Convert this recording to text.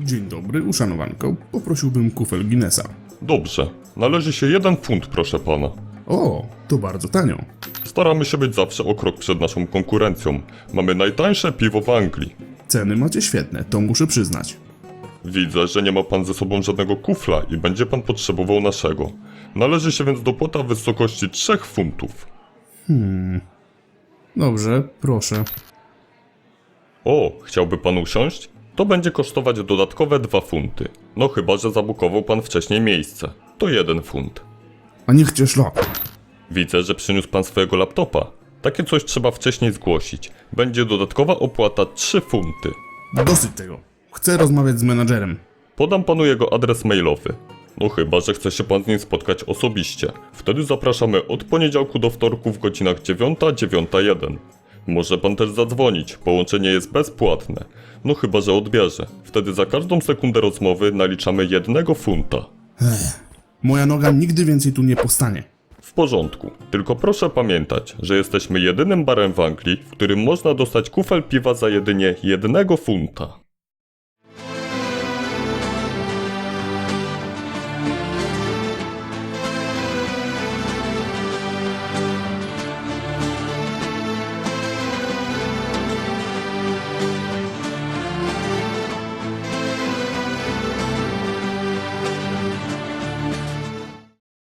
Dzień dobry, uszanowanko. Poprosiłbym kufel Guinnessa. Dobrze. Należy się jeden funt, proszę pana. O, to bardzo tanio. Staramy się być zawsze o krok przed naszą konkurencją. Mamy najtańsze piwo w Anglii. Ceny macie świetne, to muszę przyznać. Widzę, że nie ma pan ze sobą żadnego kufla i będzie pan potrzebował naszego. Należy się więc dopłata w wysokości 3 funtów. Dobrze, proszę. O, chciałby pan usiąść? To będzie kosztować dodatkowe 2 funty. No chyba, że zabukował pan wcześniej miejsce. To 1 funt. A niech cię szlak. Widzę, że przyniósł pan swojego laptopa. Takie coś trzeba wcześniej zgłosić. Będzie dodatkowa opłata 3 funty. Dosyć tego. Chcę rozmawiać z menadżerem. Podam panu jego adres mailowy. No chyba, że chce się pan z nim spotkać osobiście. Wtedy zapraszamy od poniedziałku do wtorku w godzinach 9-9.1. Może pan też zadzwonić, połączenie jest bezpłatne. No chyba, że odbierze. Wtedy za każdą sekundę rozmowy naliczamy jednego funta. Moja noga nigdy więcej tu nie postanie. W porządku. Tylko proszę pamiętać, że jesteśmy jedynym barem w Anglii, w którym można dostać kufel piwa za jedynie jednego funta.